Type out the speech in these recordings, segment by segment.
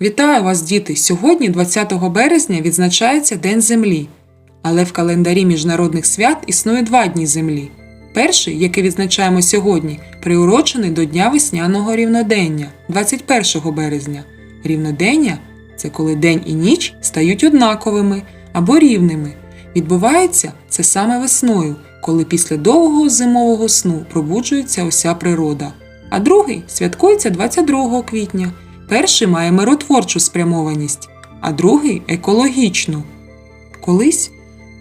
Вітаю вас, діти! Сьогодні, 20 березня, відзначається День Землі. Але в календарі міжнародних свят існує два дні Землі. Перший, який відзначаємо сьогодні, приурочений до Дня весняного рівнодення 21 березня. Рівнодення це коли день і ніч стають однаковими або рівними. Відбувається це саме весною, коли після довгого зимового сну пробуджується уся природа. А другий святкується 22 квітня. Перший має миротворчу спрямованість, а другий екологічну. Колись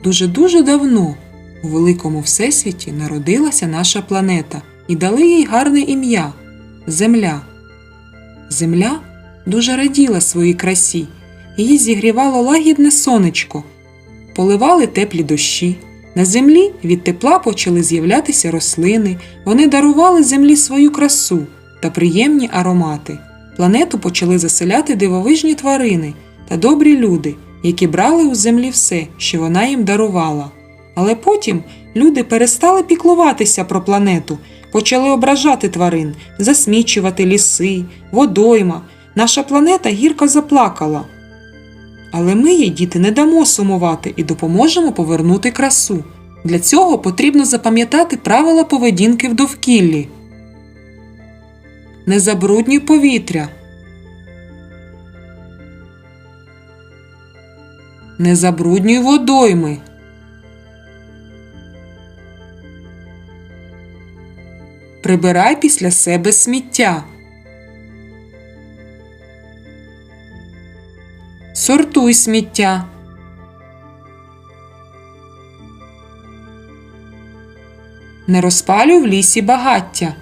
дуже-дуже давно у великому всесвіті народилася наша планета і дали їй гарне ім'я Земля. Земля дуже раділа своїй красі, її зігрівало лагідне сонечко, поливали теплі дощі. На землі від тепла почали з'являтися рослини, вони дарували землі свою красу та приємні аромати. Планету почали заселяти дивовижні тварини та добрі люди, які брали у землі все, що вона їм дарувала. Але потім люди перестали піклуватися про планету, почали ображати тварин, засмічувати ліси, водойма. Наша планета гірко заплакала. Але ми їй, діти, не дамо сумувати і допоможемо повернути красу. Для цього потрібно запам'ятати правила поведінки в довкіллі. Не забруднюй повітря. Не забруднюй водойми. Прибирай після себе сміття. Сортуй сміття. Не розпалюй в лісі багаття.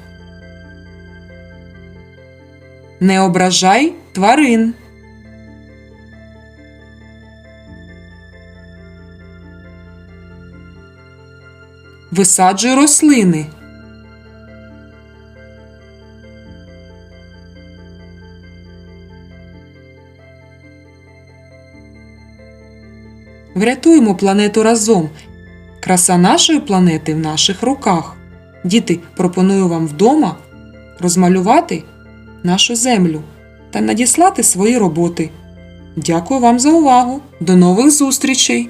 Не ображай тварин. Висаджуй рослини. Врятуємо планету разом. Краса нашої планети в наших руках. Діти, пропоную вам вдома розмалювати нашу землю та надіслати свої роботи. Дякую вам за увагу. До нових зустрічей!